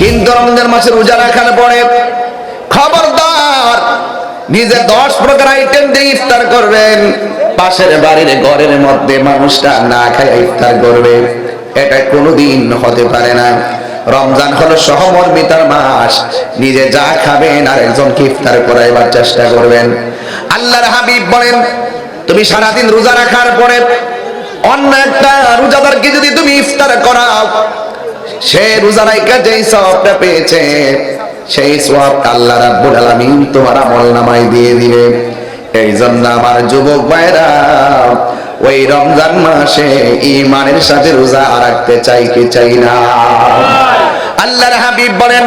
কিন্তু রমজান মাসে রোজা রাখার পরে খবরদার নিজে দশ প্রকার আইটেম দিয়ে ইফতার করবেন। পাশের বাড়ির ঘরের মধ্যে মানুষটা না খায় ইফতার করবে। এটা কোনোদিন হতে পারে না। রমজান হলো সহমর্মিতার মাস। নিজে যা খাবেন আর একজনকে ইফতার করাইবার চেষ্টা করবেন। আল্লাহর হাবিব বলেন, তুমি সারাদিন রোজা রাখার পরে অন্য একটা রোজাদারকে যদি তুমি ইফতার করাও সে রোজা রাইকা যেই সওয়াবটা পেয়েছে, সেই সওয়াব আল্লাহ রাব্বুল আলামিন তোমার আমল নামায় দিয়ে দিবে। এই জন্য আমার যুবক ভাইরা, ওই রমজান মাসে ইমানের সাথে রোজা রাখতে চাই কি চাই না? আল্লাহর হাবিব বলেন,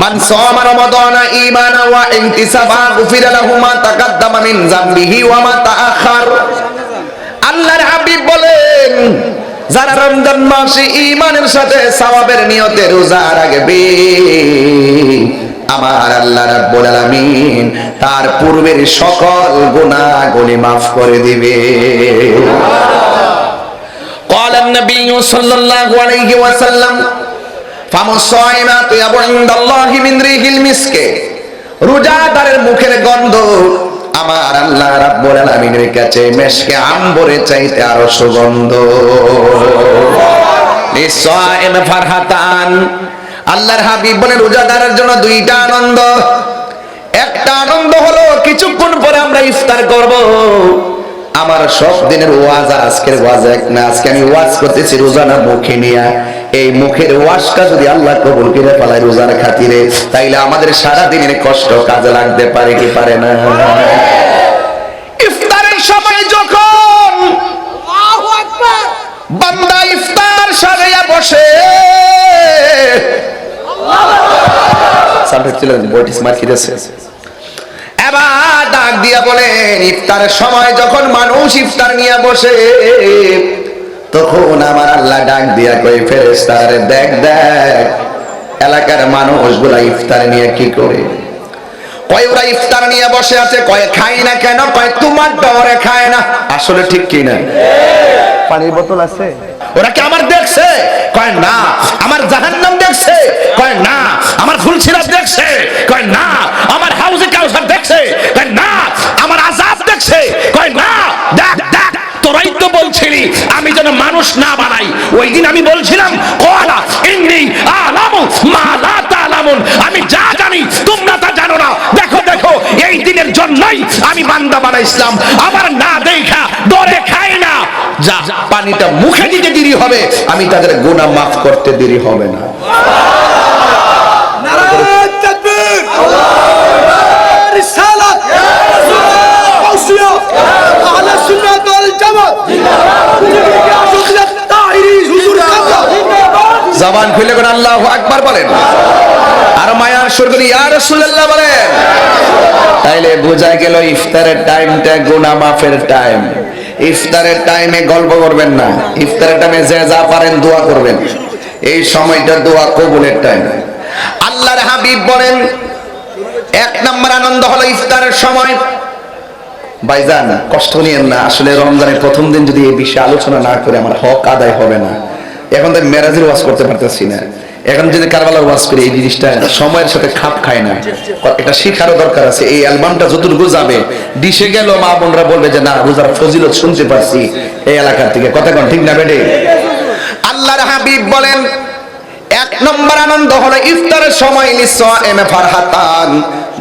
মান সামা রমাদানা ঈমানা ওয়া ইনতিসাবা গুফিরা লাহু মা তাকাদ্দামা মিন যামবিহি ওয়া মা তাআখার। আল্লাহর হাবিব বলেন যারা রমজান মাসে ইমানের সাথে সওয়াবের নিয়তে রোজা রাখবে আমার আল্লাহ রাব্বুল আলামিন তার পূর্বের সকল গুনাহগুলি maaf করে দিবে قال النبي صلى الله عليه وسلم فم الصائمات يبو عند الله من ريح المسك রোজাদারের মুখের গন্ধ আমার আল্লাহ রাব্বুল আলামিনের কাছে মেশকে আম্বরে চাইতে আরও সুগন্ধ। লিসাইম ফারহাতান। আল্লাহর হাবিব বলেন রোজাদারের জন্য দুইটা আনন্দ। একটা আনন্দ হলো, কিছুক্ষণ পরে আমরা ইফতার করব। সব দিনের ওয়াজ আর আজকের ওয়াজ এক না আজকে আমি ওয়াজ করতেছি রোজানা মুখে নিয়ে। এই মুখের ওয়াজটা যদি আল্লাহ কবুল করে ফেলায় রোজার খাতিরে তাইলে আমাদের সারা দিনের কষ্ট কাজে লাগতে পারে কি পারে না? ইফতারের সময় যখন বান্দা ইফতার সাজাইয়া বসে সামনে চলে বইটিস মার খিদেছে ডাক দিয়া বলেন ইফতারের সময় যখন মানুষ ইফতার নিয়ে বসে, তখন আমার আল্লাহ ডাক দিয়া কই ফেরেস্তার দেখ দেখ, এলাকার মানুষগুলা ইফতার নিয়ে কি করে? কয়, ওরা ইফতার নিয়ে বসে আছে, কয় খাই না কেন? কয়, তোমার ডরে খায় না। আসলে ঠিক কি না পানির বোতল আছে? ওরা কি আমার দেখছে? কয় না। আমার জাহান্নাম দেখছে? কয় না। আমার ফুলসিরাত দেখছে? কয় না। আমার হাউজে কাউসার দেখছে? কয় না। আমার আজাদ দেখছে? কয় না। দেখ। তো বলছিলি, আমি যেন মানুষ না বানাই। ওই দিন আমি বলছিলাম, কলা ইন্নি আলামু, মা লা তালামুন। আমি যা জানি, তোমরা তা জানো না। দেখো দেখো, এই দিনের জন্যই আমি বান্দা বানাইছিলাম। আবার না দেখা ডরে খাই না। যা, পানিটা মুখে দিতে দেরি হবে, আমি তাদের গোনা মাফ করতে দেরি হবে না। জবান খুলে কোন আল্লাহু আকবার বলেন। আর মায়ার সুর করে ইয়া রাসূলুল্লাহ বলেন। তাইলে বোঝা গেল ইফতারের টাইমটা গুনাহ মাফের টাইম। ইফতারের টাইমে গল্প করবেন না। ইফতারের টাইমে যে যা পারেন দোয়া করবেন। এই সময়টা দোয়া কবুলের টাইম। আল্লাহর হাবিব বলেন, এক নম্বর আনন্দ হলো ইফতারের সময়। ভাইজান কষ্ট নিয়েন না। আসলে রমজানের প্রথম দিন যদি এই বিষয়ে আলোচনা না করে আমার হক আদায় হবে না। এখন তো মেরাজের ওয়াজ করতে পারতেছি না। এখন যদি কারবালার ওয়াজ করি, এই জিনিসটা সময়ের সাথে খাপ খায় না। এটা শিখারও দরকার আছে। এই অ্যালবামটা যতটুকু যাবে ডিসে গেল মা বোনরা বলবে যে, না, রোজার ফজিলত শুনতে পারছি এই এলাকার থেকে। কথা কোন, ঠিক না বেডে আল্লাহর হাবিব বলেন, এক নম্বর আনন্দ হলো ইফতারের সময় লিসাইমে ফারহাতান।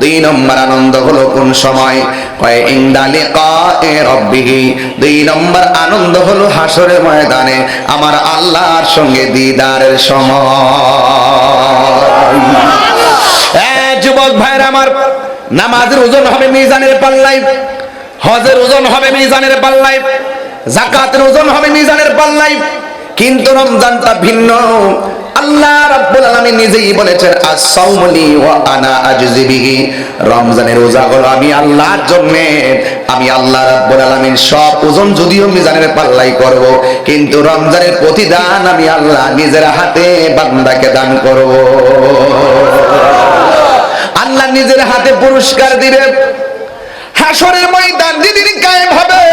দুই নম্বর আনন্দ হলো কোন সময়? দুই আনন্দ ময়দানে আমার আল্লাহর সঙ্গে দিদারের সময়। যুবক ভাইরা আমার, নামাজের ওজন হবে মিজানের পাল্লাই হজের ওজন হবে মিজানের পাল্লাই জাকাতের ওজন হবে মিজানের পাল্লাই কিন্তু রমজানটা ভিন্ন। আল্লাহ রাব্বুল আলামিন নিজেই বলেছেন, আস-সাওমুলি ওয়া আনা আজজি রমজানের রোজা হলো আমি আল্লাহর জন্য, আমি আল্লাহ রাব্বুল আলামিন সব ওজন যদিও মিজানের পাল্লাই করব, কিন্তু রমজানের প্রতিদান আমি আল্লাহ নিজের হাতে বান্দাকে দান করব। আল্লাহ নিজের হাতে পুরস্কার দিবে। হাসরের ময়দান যেদিন কায়েম হবে,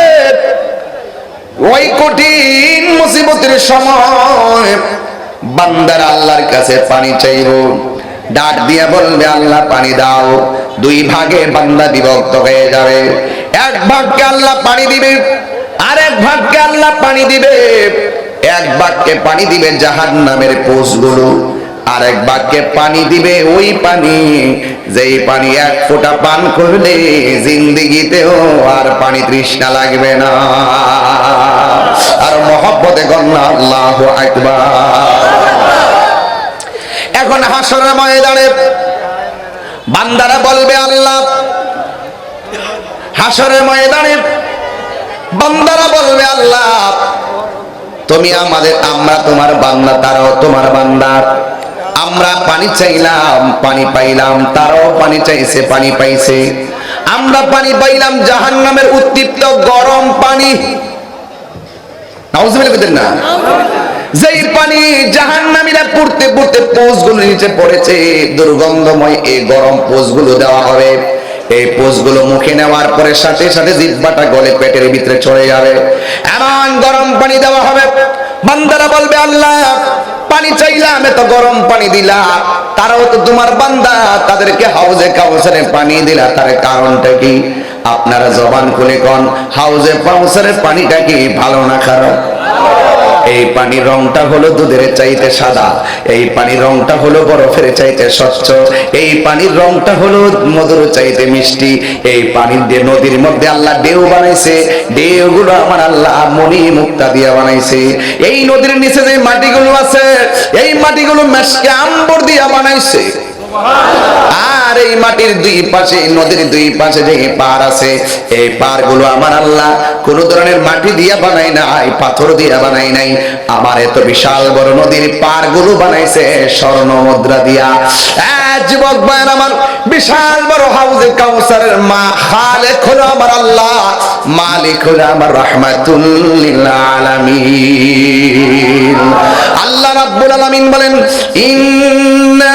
ওই কঠিন মুসিবতের সময় বান্দার আল্লাহর কাছে পানি চাইব। ডাক দিয়ে বলবে, আল্লাহ, পানি দাও। দুই ভাগে বান্দা বিভক্ত হয়ে যাবে। এক ভাগকে আল্লাহ পানি দিবে, আর এক ভাগকে আল্লাহ পানি দিবে। এক ভাগকে পানি দিবে জাহান নামের পোষগুলো আর এক বাক্যে পানি দিবে ওই পানি। যেই পানি এক ফোঁটা পান করলে জিন্দিগিতেও আর পানি তৃষ্ণা লাগবে না। আর মহব্বতে গন্না আল্লাহ আকবার। এখন হাসরের ময়দানে বান্দারা বলবে আল্লাহ, হাসরের ময়দানে বান্দারা বলবে আল্লাহ, তুমি আমাদের, আমরা তোমার বান্দা, তারাও তোমার বান্দা। আমরা পানি চাইলাম, পানি পাইলাম, তারাও পানি চাইছে, পানি পাইছে। আমরা পানি পাইলাম জাহান নামের উত্তপ্ত গরম পানি। না? যেই পানি জাহান্নামীরা পড়তে পড়তে পোষগুলো নিচে পড়েছে, দুর্গন্ধময় এই গরম পোষগুলো দেওয়া হবে। এই পোষগুলো মুখে নেওয়ার পরে সাথে সাথে জিব্বাটা গলে পেটের ভিতরে চলে যাবে। এমন গরম পানি দেওয়া হবে। বান্দারা বলবে, আল্লাহ, পানি চাইলাম, এত গরম পানি দিলা। তারাও তো তোমার বান্দা, তাদেরকে হাউজে কাউসারে পানি দিলা। তার কারণটা কি? আপনারা জবান খুলে কন, হাউজে কাউসারের পানিটা কি ভালো না খারাপ? এই পানির রংটা হলো দুধের চাইতে সাদা, এই পানির রংটা হলো বরফের চাইতে স্বচ্ছ, এই পানির রংটা হলো মধুর চাইতে মিষ্টি, এই পানির দিয়ে নদীর মধ্যে আল্লাহ ঢেউ বানাইছে, ঢেউগুলো আমার আল্লাহ মনি মুক্তা দিয়া বানাইছে। এই নদীর নিচে যে মাটিগুলো আছে, এই মাটিগুলো মেশকে আম্বর দিয়া বানাইছে। আর এই মাটির দুই পাশে নদীর দুই পাশে যে পার আছে, এই পারগুলো আমার আল্লাহ কোন ধরনের মাটি দিয়া বানাই নাই, পাথর দিয়া বানাই নাই। আমার এত বিশাল বড় নদীর পারগুলো বানাইছে স্বর্ণ মুদ্রা দিয়া। যুবক ভাইয়ের আমার বিশাল বড় হাউজে কাউসারের মা খালেক হলো আমার আল্লাহ, মালিক হলো আমার রহমাতুল্লিল আলামিন। আল্লাহ রাব্বুল আলামিন বলেন, ইন্না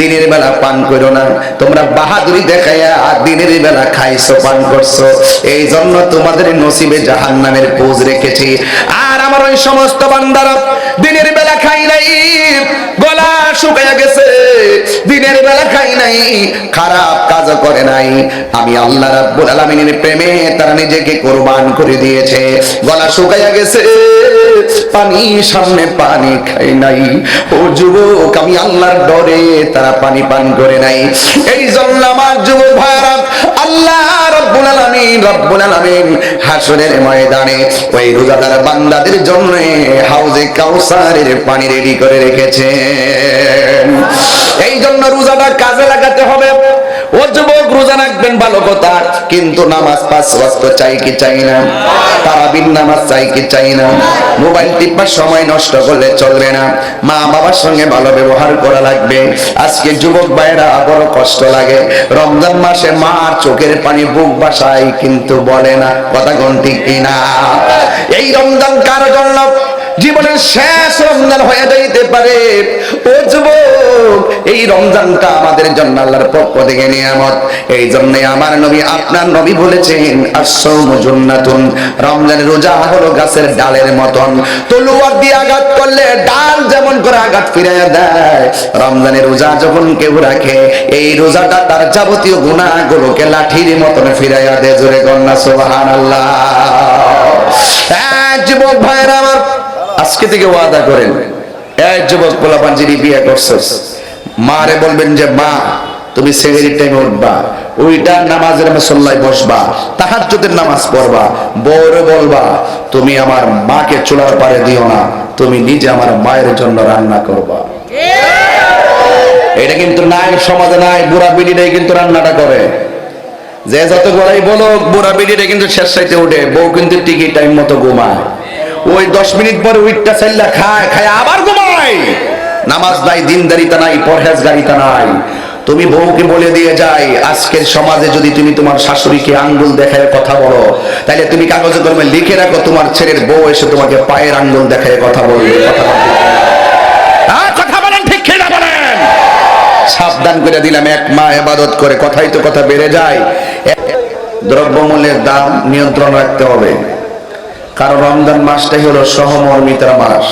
দিনের বেলা পান করো না। তোমরা বাহাদুরি দেখাইয়া দিনের বেলা খাইছো, পান করছ। এই জন্য তোমাদের নসিবে জাহান নামের পোজ রেখেছি। আর আমার ওই সমস্ত বান্দারা দিনের বেলা খাই নাই, গলা শুকাইয়া গেছে। দিনের বেলা খাই নাই, খারাপ কাজ করে নাই। আমি আল্লাহ রাব্বুল আলামিনের প্রেমে তারা নিজেকে কোরবান করে দিয়েছে। গলা শুকাইয়া গেছে। পানি সামনে পানি খাই নাই। ও যুবক, আমি আল্লাহর ডরে তারা পানি পান করে নাই। এই জন্য আমার যুবক ভাইরা আল্লাহ রব্বুল আলামিন রব্বুল আলামিন হাসরের ময়দানে ওই রোজাদার বান্দাদের জন্য হাউজে কাউসারের পানি রেডি করে রেখেছেন। এই জন্য রোজাটা কাজে লাগাতে হবে। ও যুবক, রোজা রাখবেন, ভালো কথা। কিন্তু নামাজ পাঁচ চাই কি চাই না? নামাজ চাই কি চাই না? মোবাইল টিপার সময় নষ্ট করলে চলবে না। মা বাবার সঙ্গে ভালো ব্যবহার করা লাগবে। আজকে যুবক ভাইয়েরা বড় কষ্ট লাগে। রমজান মাসে মার চোখের পানি বুক বাসায় কিন্তু বলে না। কথা কোন ঠিক কিনা? এই রমজান কার জন্য? জীবনের শেষ রমজান হয়ে যাইতে পারে। ও যুবক, এই রমজানটা আমাদের জন্য আল্লাহর পক্ষ থেকে নিয়ামত। এই জন্য আমার নবী আপনার নবী বলেছেন আসসামু জুন্নাতুন। রমজানের রোজা হলো গাছের ডালের মতন। তলোয়ার দিয়ে আঘাত করলে ডাল যেমন করে আঘাত ফিরাইয়া দেয়। রমজানের রোজা যখন কেউ রাখে, এই রোজাটা তার যাবতীয় গুণাগুলোকে লাঠির মতন ফিরাইয়া দেয়। জোরে কন্যা সুবহানাল্লাহ। হ্যাঁ যুবক ভাইয়েরা, আমার আজকে থেকে ওয়াদা করেন। এক যুবক পোলাপান যিনি বিয়ে করছিস মারে বলবেন যে, মা, তুমি সেহেরির টাইমে উঠবা। ওইটা নামাজের মসল্লায় বসবা, তাহাজ্জুদের নামাজ পড়বা, বউরে বলবা, তুমি আমার মাকে চুলার পারে দিও না, তুমি নিজে আমার মায়ের জন্য রান্না করবা। এটা কিন্তু নাই, সমাজে নাই, বুড়া বিড়িটাই কিন্তু রান্নাটা করে। যে যত গড়াই বলো বুড়া বিড়িটা কিন্তু শেষ সাইতে উঠে, বউ কিন্তু টিকি টাইম মতো ঘুমায়। ওই দশ মিনিট পরে উইটটা চাইলা খায় খায়, আবার ঘুমায়। নামাজ নাই, দিনদারিতা নাই, পরহেজগারিতা নাই। তুমি বউকে বলে দিয়ে যাই, আজকের সমাজে যদি তুমি তোমার শাশুড়িকে আঙ্গুল দেখায় কথা বলো তাহলে তুমি কাগজে কলমে লিখে রাখো, তোমার ছেলের বউ এসে তোমাকে পায়ের আঙ্গুল দেখায় কথা বলবে, কথা কথা বলেন, ঠিক কিনা বলেন? সাবধান করে দিলাম, এক মা এবাদত করে, কথাই তো কথা বেড়ে যায়। দ্রব্যমূল্যের দাম নিয়ন্ত্রণ রাখতে হবে। কারণ রমজান মাসটাই হলো সহমর্মিতার মাস।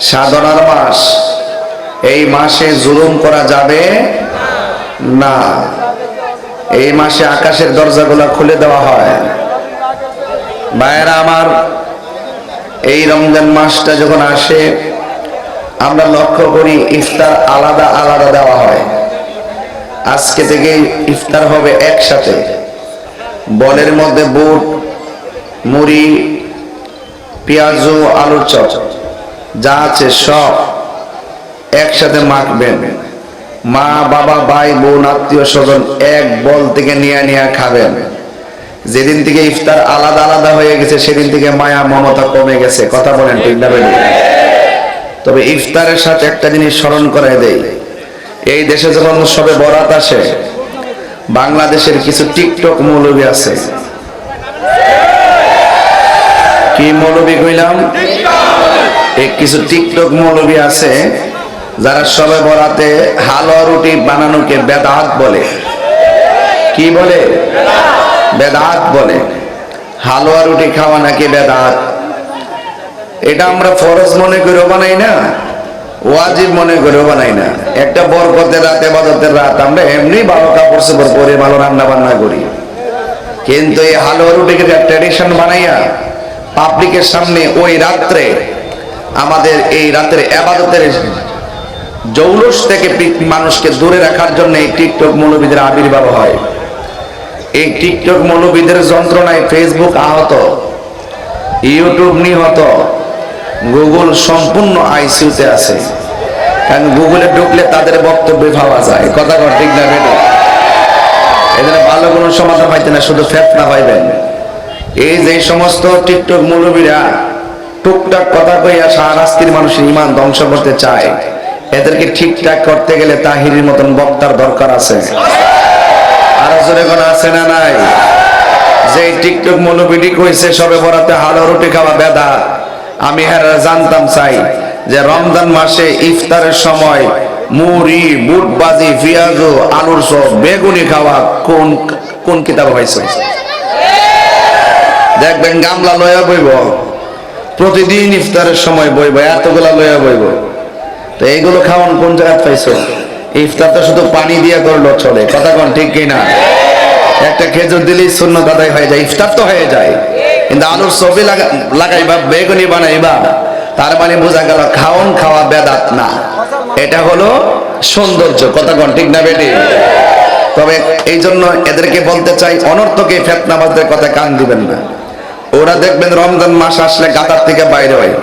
সাধনার মাস। এই মাসে জুলুম করা যাবে না। এই মাসে আকাশের দরজাগুলো খুলে দেওয়া হয়। ভাইয়েরা আমার, এই রমজান মাসটা যখন আসে, আমরা লক্ষ্য করি ইফতার আলাদা আলাদা দেওয়া হয়। আজকে থেকে ইফতার হবে একসাথে। বলের মধ্যে বুট, মুড়ি পেঁয়াজু, আলুর চপ, যা আছে সব একসাথে মাখবেন। মা, বাবা, ভাই, বোন, আত্মীয় স্বজন এক বল থেকে নিয়ে নিয়ে খাবেন। যেদিন থেকে ইফতার আলাদা আলাদা হয়ে গেছে, সেদিন থেকে মায়া, মমতা কমে গেছে। কথা বলেন ঠিক না তবে ইফতারের সাথে একটা জিনিস স্মরণ করে দেই। এই দেশে যখন সবে বরাত আসে, বাংলাদেশের কিছু টিকটক মৌলবী আছে। কি মৌলবী কইলাম? কিছু টিকটক মৌলবী আছে, যারা সবে বরাতে হালুয়া রুটি বানানোকে বেদাত বলে। কি বলে? বেদাত বলে। হালুয়া রুটি খাওয়া নাকি বেদাত? এটা আমরা ফরজ মনে করে বানাই না, ওয়াজিব মনে করেও বানাই না। একটা বরকতের রাত, এবাদতের রাত, আমরা এমনি ভালো কাপড় চোপড় পরে ভালো রান্না বান্না করি। কিন্তু এই হালুয়া রুটিকে ট্র্যাডিশন বানাইয়া পাবলিকের সামনে ওই রাত্রে আমাদের এই রাতের এবাদতের জৌলস থেকে মানুষকে দূরে রাখার জন্য এই টিকটক মৌলবীদের আবির্ভাব হয়। এই টিকটক মৌলবীদের যন্ত্রণায় ফেসবুক আহত ইউটিউব নিহত গুগল সম্পূর্ণ আইসিউতে আছে। কারণ গুগলে ঢুকলে তাদের বক্তব্য পাওয়া যায়। কথা ঠিক না বেটে ভালো কোনো সমাধান পাইতে না, শুধু ফেতনা পাইবেন এই যে সমস্ত টিকটক মৌলবীরা টুকটাক কথা কইয়া সারাস্তির মানুষের ইমান ধ্বংস করতে চায়, এদেরকে ঠিকঠাক করতে গেলে তাহিরির মতন বক্তার দরকার আছে। আছে না নাই? যে টিকটক কইছে, সবে রুটি খাওয়া বেদা। আমি হ্যাঁ জানতাম, চাই যে রমজান মাসে ইফতারের সময় মুড়ি, বুটবাজি, পেঁয়াজু, আলুর সব বেগুনি খাওয়া কোন কোন কিতাব হয়েছে? দেখবেন গামলা লয়া বইব। প্রতিদিন ইফতারের সময় বইব, এতগুলা লয়া বইব। তো এইগুলো খাওয়ান কোন জায়গায় পাইছো? ইফতার তো শুধু পানি দিয়ে করল চলে, কথা কোন ঠিক কিনা? একটা খেজুর দিলেই শূন্য দাদাই হয়ে যায়, ইফতার তো হয়ে যায়। কিন্তু আলুর ছবি লাগা- লাগাইবা, বেগুনি বানাইবা, তার মানে বোঝা গেল খাওন খাওয়া বেদাত না। এটা হলো সৌন্দর্য, কথা কোন ঠিক না বেটি? তবে এই জন্য এদেরকে বলতে চাই, অনর্থকে ফেতনাবাজদের কথা কান দিবেন না। ওরা দেখবেন রমজান মাস আসলে গাতার থেকে বাইরে হয়।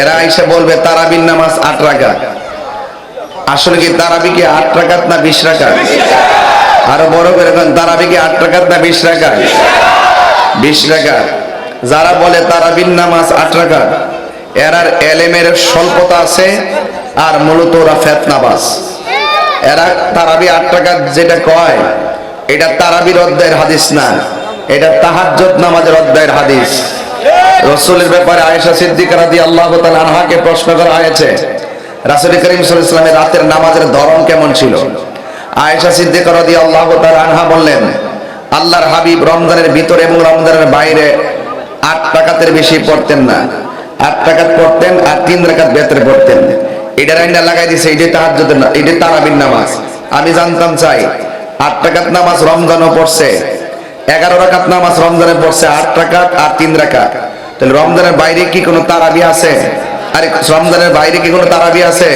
এরা এসে বলবে, তারাবির নামাজ আট রাখা আসলে কি তারাবি কি আট রাকাত না বিশ রাকাত? আরও বড় করে তারাবি কি আট রাকাত না বিশ রাকাত? বিশ রাকাত। যারা বলে তারাবির নামাজ আট রাকাত, এরার এলেমের স্বল্পতা আছে আর মূলত ওরা ফেতনাবাজ। এরা তারাবি আট টাকা যেটা কয়, এটা তারাবির অধ্যায়ের হাদিস না। এটা তাহাজ্জত নামাজের অধ্যায়ের হাদিস। রসুলের ব্যাপারে আয়েশা সিদ্দিক রাদি আল্লাহ আনহাকে প্রশ্ন করা হয়েছে, রাসূল করিম আলাইহি রাতের নামাজের ধরন কেমন ছিল? আয়েশা সিদ্দিক রাদি আল্লাহ আনহা বললেন, আল্লাহর হাবিব রমজানের ভিতরে এবং রমজানের বাইরে আট টাকাতের বেশি পড়তেন না। আট টাকাত পড়তেন আর তিন রাকাত বেতরে পড়তেন। এটা রাইন্ডা লাগাই দিছে, এটা তাহাজ্জুদের না, এটা তারাবির নামাজ। আমি জানতাম চাই, আট টাকাত নামাজ রমজানও পড়ছে এগারো রাকাত নামাজ রমজানে পড়ছে, আট রাকাত আর তিন রাকাত। তাহলে রমজানের বাইরে কি কোনো তারাবি আছে? আরে, রমজানের বাইরে কি কোনো তারাবি আছে?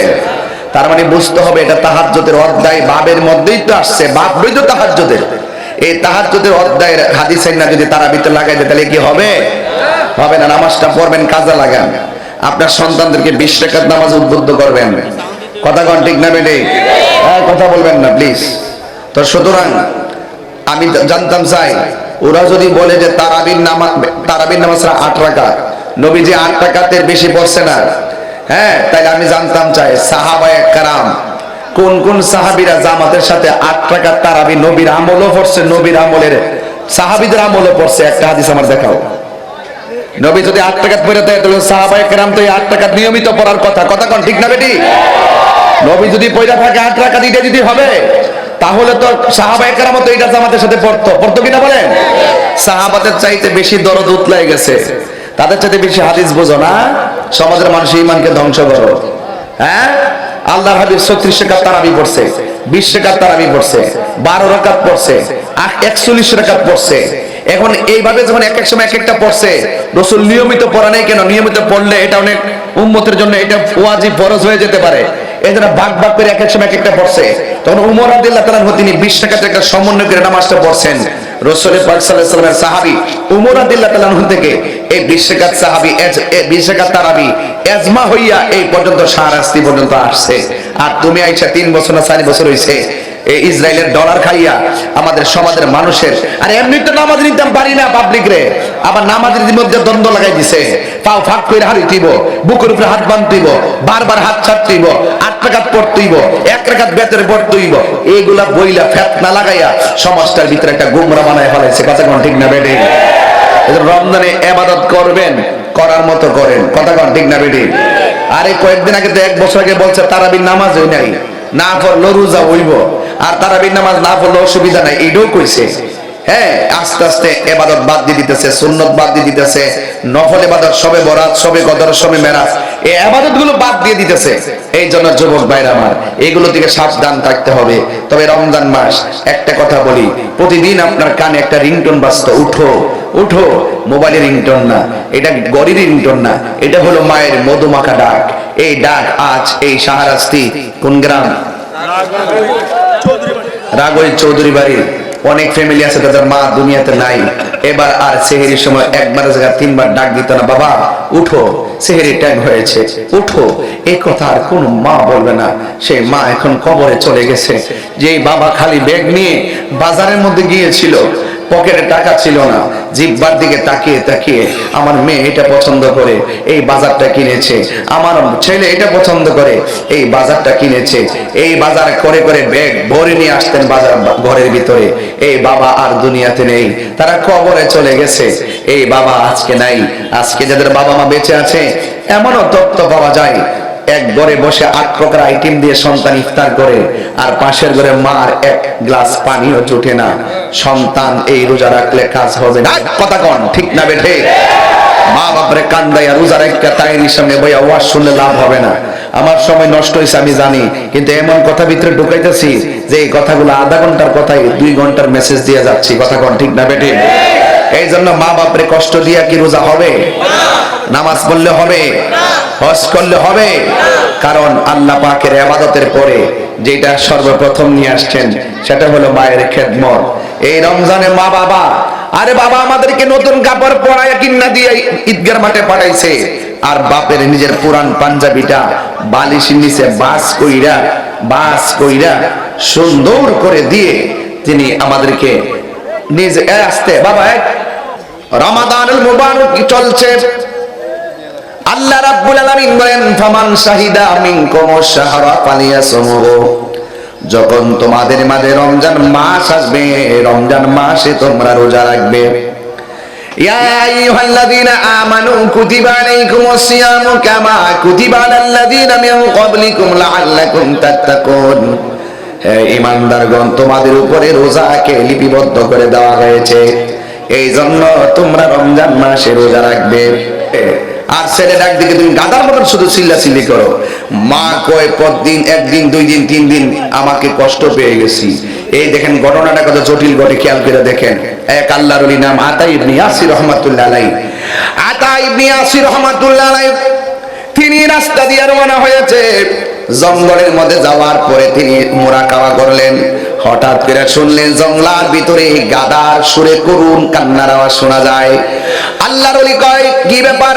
তার মানে বুঝতে হবে, এটা তাহাজ্জুদের অধ্যায়, বাবের মধ্যেই তো আসছে বাবই তো তাহাজ্জুদের। এই তাহাজ্জুদের অধ্যায়ের হাদিসের না যদি তারাবিতে লাগাই দেয়, তাহলে কি হবে? হবে না, নামাজটা পড়বেন, কাজে লাগান। আপনার সন্তানদেরকে বিশ টাকার নামাজ উদ্বুদ্ধ করবেন। কথা কন ঠিক না বেটে হ্যাঁ কথা বলবেন না প্লিজ তো সুতরাং আমি জানতাম চাই ওরা যদি বলে যে তারাবির নামাজ তারাবির নামাজরা আট টাকা নবী যে আট টাকাতের বেশি পড়ছে না। হ্যাঁ তাইলে আমি জানতাম চাই সাহাবায়ে কারাম, কোন কোন সাহাবীরা জামাতের সাথে আট টাকার তারাবি নবীর আমলও পড়ছে, নবীর আমলের সাহাবীদের আমলও পড়ছে? একটা হাদিস আমার দেখাও। নবী যদি আট টাকা পড়ে দেয় তাহলে সাহাবায়ে কেরাম তো এই আট টাকা নিয়মিত পড়ার কথা। কথা কোন, ঠিক না বেটি? নবী যদি পয়সা থাকে, আট টাকা দিতে যদি হবে। তাহলে তো সাহাবায়ে কেরাম তো এটা জামাতের সাথে পড়তো। পড়তো কিনা বলেন? সাহাবাদের চাইতে বেশি দরদ উতলাই গেছে। তাদের চাইতে বেশি হাদিস বোঝো না। সমাজের মানুষ ইমানকে ধ্বংস করো। হ্যাঁ? আল্লাহর হাবিব ছত্রিশ টাকা তারাবি পড়ছে, বিশ টাকা তারাবি পড়ছে, বারো রাকাত পড়ছে একচল্লিশ রাকাত পড়ছে। এখন এইভাবে যখন এক এক সময় এক একটা পড়ছে, রসুল নিয়মিত পড়া নেই কেন? নিয়মিত পড়লে এটা অনেক উম্মতের জন্য এটা ওয়াজিব ফরজ হয়ে যেতে পারে। এই ভাগ ভাগ করে এক এক সময় এক একটা পড়ছে। তখন উমর আব্দুল্লাহ তালান তিনি বিশ টাকা থেকে সমন্বয় করে নামাজটা পড়ছেন। উমর থেকে এই তারাবি এজমা হইয়া এই পর্যন্ত শাহরাস্তি পর্যন্ত আসছে। আর তুমি আইসা তিন বছর না চারি বছর হইছে। ইসরায়েলের ডলার খাইয়া আমাদের সমাজের মানুষের আর এমনি তো নামাজ নিতাম পারি না পাবলিক রে। আবার নামাজের মধ্যে দ্বন্দ্ব লাগাই দিছে। পাও ফাঁক করে হারি দিব বুকের উপরে হাত বাঁধতেইব বারবার হাত ছাড়তেইব আট টাকাত পড়তেইব এক টাকাত বেতরে পড়তেইব এইগুলা বইলা ফেতনা লাগাইয়া সমাজটার ভিতরে একটা গুমরা বানায় ফেলাইছে। কথা কোন ঠিক না বেটে রমজানে এবাদত করবেন, করার মতো করেন। কথা কোন ঠিক না বেটে আরে কয়েকদিন আগে তো এক বছর আগে বলছে, তারাবির নামাজ হই নাই। না পড়ল রোজা হইব। আর তারাবির নামাজ না পড়লে অসুবিধা নাই, এটাও কইছে। হ্যাঁ আস্তে আস্তে একটা কথা বলি, প্রতিদিন আপনার কানে একটা রিংটোন বাজতো, উঠো উঠো মোবাইলের রিংটোন না, এটা গড়ির রিংটোন না, এটা হলো মায়ের মধুমাখা ডাক। এই ডাক আজ এই সাহারাস্তি কোন গ্রাম? রাগই চৌধুরী বাড়ির অনেক ফ্যামিলি আছে তাদের মা দুনিয়াতে নাই। এবার আর সেহেরির সময় একবার জায়গা, তিনবার ডাক দিত না, বাবা, উঠো। সেহেরির টাইম হয়েছে, উঠো। এই কথা আর কোন মা বলবে না। সেই মা এখন কবরে চলে গেছে। যে বাবা খালি ব্যাগ নিয়ে বাজারের মধ্যে গিয়েছিল পকেটে টাকা ছিল না। জিব্বার দিকে তাকিয়ে তাকিয়ে আমার মেয়ে এটা পছন্দ করে, এই বাজারটা কিনেছে। আমার ছেলে এটা পছন্দ করে, এই বাজারটা কিনেছে। এই বাজার করে করে ব্যাগ ভরে নিয়ে আসতেন বাজার ঘরের ভিতরে। এই বাবা আর দুনিয়াতে নেই, তারা কবরে চলে গেছে। এই বাবা আজকে নাই, আজকে যাদের বাবা মা বেঁচে আছে, এমনও তত্ত্ব পাওয়া যায় এক ঘরে বসে আট প্রকার আইটেম দিয়ে সন্তান ইফতার করে, আর পাশের ঘরে মার এক গ্লাস পানিও জুটে না। সন্তান এই রোজা রাখলে কাজ হবে না। কথা কন, ঠিক না বেঠে? মা বাপরে কান্দাইয়া রোজা রাখতে তাইরির সামনে বইয়া ওয়াজ শুনলে লাভ হবে না। আমার সময় নষ্ট হয়েছে আমি জানি, কিন্তু এমন কথা ভিতরে ঢুকাইতেছি যে এই কথাগুলো আধা ঘণ্টার কথাই দুই ঘণ্টার মেসেজ দিয়ে যাচ্ছি। কথা কন, ঠিক না বেটে এই জন্য মা বাপরে কষ্ট দিয়া কি রোজা হবে? নামাজ পড়লে হবে? হজ করলে হবে। কারণ আল্লাহ পাকের আবাদতের পরে যেটা সর্বপ্রথম নিয়ে আসছেন, সেটা হলো মায়ের খেদমত। এই রমজানে মা বাবা, আরে বাবা আমাদেরকে নতুন কাপড় পরায় কিন্না দিয়ে ঈদগার মাঠে পাঠাইছে। আর বাপের নিজের পুরান পাঞ্জাবিটা বালিশের নিচে বাস কইরা বাস কইরা সুন্দর করে দিয়ে তিনি আমাদেরকে নিজে আসতে। বাবা রমাদানুল মুবারক চলছে। আল্লাহ রাব্বুল আলামিন বলেন, ফামান শাহিদা মিনকুম শাহরা ফালিয়াসমুহু। যখন তোমাদের মাঝে রমজান মাস আসবে রমজান মাসে তোমরা রোজা রাখবে। ইয়া আইয়ুহাল্লাযীনা আমানু কুতিবা আলাইকুমুস সিয়ামু কামা কুতিবা আলাল্লাযীনা মিন ক্বাবলিকুম লাআল্লাকুম তাত্তাকুন। হে ঈমানদারগণ, তোমাদের উপরে রোজাকে লিপিবদ্ধ করে দেওয়া হয়েছে। এই জন্য তোমরা রমজান মাসে রোজা রাখবে। আর ছেলে ডাক দিকে তুমি গাদার মতন শুধু চিল্লা চিল্লি করো। মা কয় দিন একদিন, দুই দিন, তিন দিন আমাকে কষ্ট পেয়ে গেছি। এই দেখেন ঘটনাটা কত জটিল ঘটে খেয়াল করে দেখেন। এক আল্লাহর নাম আতা ইবনি আসির রহমাতুল্লাহ আলাই আতা ইবনি আসির রহমাতুল্লাহ আলাই তিনি রাস্তা দিয়ে রওনা হয়েছে। জঙ্গলের মধ্যে যাওয়ার পরে তিনি মোরা খাওয়া করলেন। হঠাৎ করে শুনলেন জঙ্গলার ভিতরে গাদার সুরে করুন কান্নার আওয়াজ শোনা যায়। আল্লাহর কয়, কি ব্যাপার?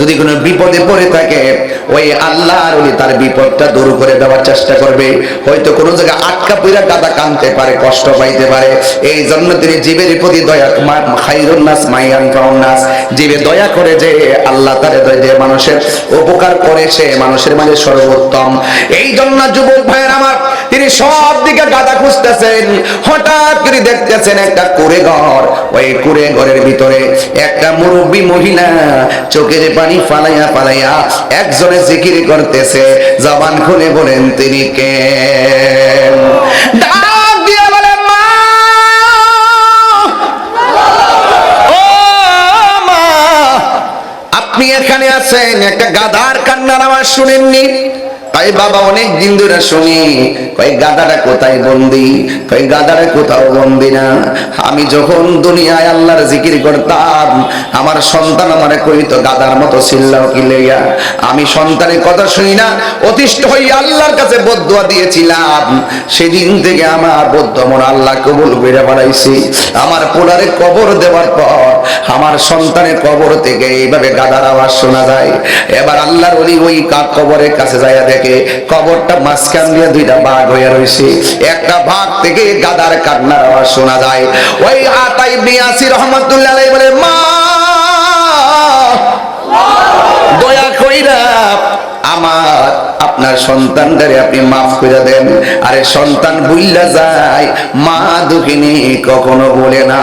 যদি কোনো বিপদে পড়ে থাকে, ওই আল্লাহর অলি তার বিপদটা দূর করে দেওয়ার চেষ্টা করবে। হয়তো কোনো জায়গায় আটকা পইরা গাদা কানতে পারে, কষ্ট পাইতে পারে। এই জন্য তিনি জীবের প্রতি দয়া জীবে দয়া করে যে আল্লাহ তারে মানুষের উপকার করে সে মানুষের মাঝে সর্বোত্তম। এই জন্য যুবক ভাইয়ের আমার, তিনি সব দিকে গাদা খুঁজতেছেন। হঠাৎ করে দেখতেছেন একটা কুড়ে ঘর। ওই কুড়ে ঘরের ভিতরে একটা মুরব্বী মহিলা চোখের পানি ফালাইয়া ফালাইয়া একজনে জিকির করতেছে, জবান খুলে বলেন, তিনি কে? আপনি এখানে আছেন, একটা গাধার কান্নার আওয়াজ শুনেননি? তাই বাবা অনেক দিন ধরে শুনি কই গাদাটা কোথায় বন্দি? কই গাদাটা কোথাও বন্দি না। আমি যখন দুনিয়ায় আল্লাহর জিকির করতাম, আমার সন্তান আমারে কইতো, গাদার মতো চিল্লাও কি লইয়া? আমি সন্তানের কথা শুনি না, অতিষ্ঠ হই আল্লাহর কাছে বদুয়া দিয়েছিলাম। সেদিন থেকে আমার বদ্ধ মন আল্লাহ কবুল করে বাড়াইছি। আমার পোলারে কবর দেওয়ার পর আমার সন্তানের কবর থেকে এইভাবে গাদার আওয়াজ শোনা যায়। এবার আল্লাহর ওলি ওই কাক কবরের কাছে যায় দেখে কবরটা মাঝখান দিয়ে দুইটা ভাগ হয়ে রয়েছে একটা ভাগ থেকে গাদার কান্নার আওয়াজ শোনা যায়। ওই আতাই ইয়াসির রহমাতুল্লাহ বলে, মা, দয়া কইরা আমার, আপনার সন্তানটারে আপনি মাফ করে দেন। আরে সন্তান বুইল্লা যায়, মা দুঃখিনী কখনো বলে না,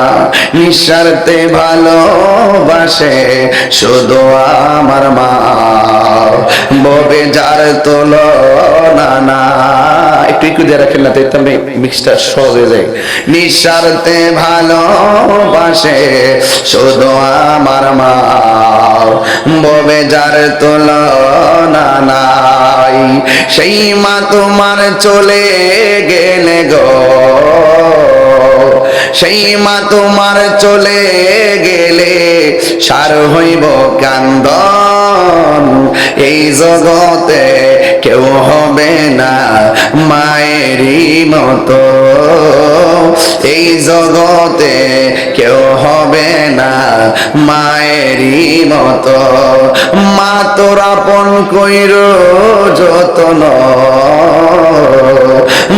নিঃস্বার্থে ভালোবাসে শুধু আমার মা। ববে যার তোল না না একটু একটু দিয়ে রাখেন না তো এতে আমি মিক্সটা সহজ হয়ে যায়। নিঃস্বার্থে ভালোবাসে শুধু আমার মা। ববে যার তুলনা নাই। সেই মা তোমার চলে গেলে গো। সেই মা তোমার চলে গেলে সার হইব কান্দন। এই জগতে কেউ হবে না মায়েরই মতো। এই জগতে কেউ হবে না মায়েরই মতো। মা তোর আপন কইর যতন।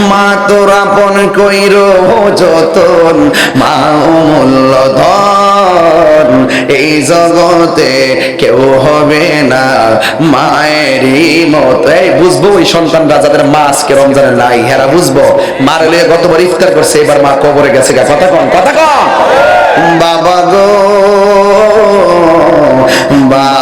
মা তোর আপন কইর যতন। মা অমূল্য ধন এই জগতে কেউ হবে না মায়েরই মতো। এই বুঝব ওই সন্তানরা যাদের মা আজকে রমজানে নাই, হেরা বুঝব। মার লিয়ে গতবার ইফতার করছে, এবার মা কবরে গেছে কথা কন কথা কন। বাবা গো, বাবা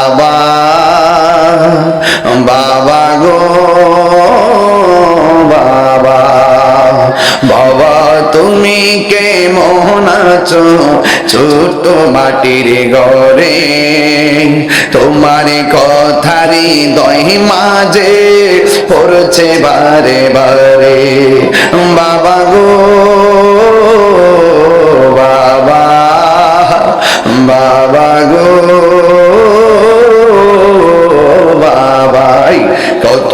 তুমি কে মোহন আছো? ছোট মাটির ঘরে। তোমার কথারি দই মাঝে পড়ছে বারে বারে। বাবা গো, বাবা বাবা গো, বাবাই, কত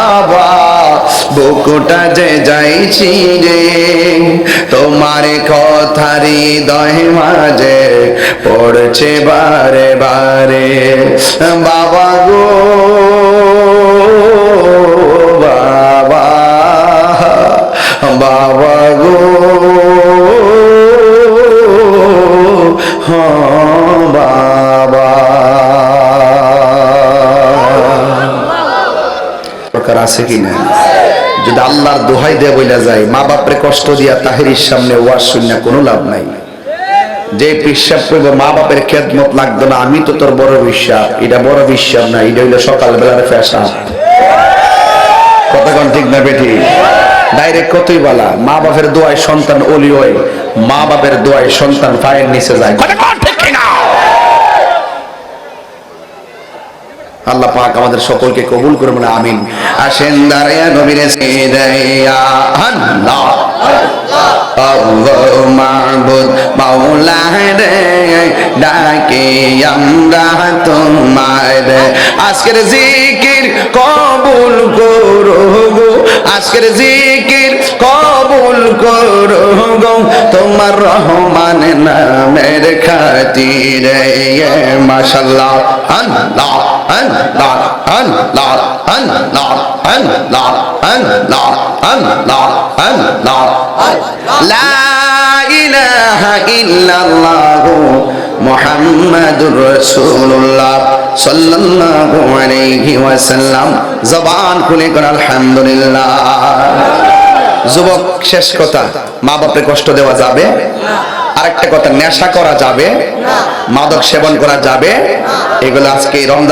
বাবা, বুকুটা যে যাইছি রে তোমার কথারি দহে মাঝে পড়ছে বারে বারে। বাবা গো, বাবা বাবা গো। আছে কি না যদি আল্লাহর দোহাই দিয়ে বইলা যায় মা বাপরে কষ্ট দিয়া তাহেরির সামনে ওয়াজ শূন্য কোনো লাভ নাই। যে বিশ্বাস করব মা বাপের খেদমত লাগতো না, আমি তো তোর বড় বিশ্বাস এটা বড় বিশ্বাস না, এটা হইল সকালবেলার ফ্যাশন কতক্ষণ ঠিক না বেঠি? ডাইরেক্ট কতই বলা? মা বাপের দোয়ায় সন্তান অলি হয় মা বাপের দোয়ায় সন্তান পায়ের নিচে যায় কথা কন ঠিক কিনা? আল্লাহ পাক আমাদের সকলকে কবুল করে বলে আমিন। আসেন দাঁড়াইয়া নবীরে ডাকে আমরা তোমার আজকের জিকির কবুল করো গো। আজকের জিকির কবুল করো গো। তোমার রহমান নামের খাতিরে মাশাল্লাহ আল্লাহ আল্লাহ আল্লাহ আল্লাহ আল্লাহ আল্লাহ আল্লাহ আল্লাহ। লা যুবক, শেষ কথা মা কষ্ট দেওয়া যাবে? আরেকটা কথা, নেশা করা যাবে? মাদক সেবন করা যাবে? এগুলো আজকে রমজান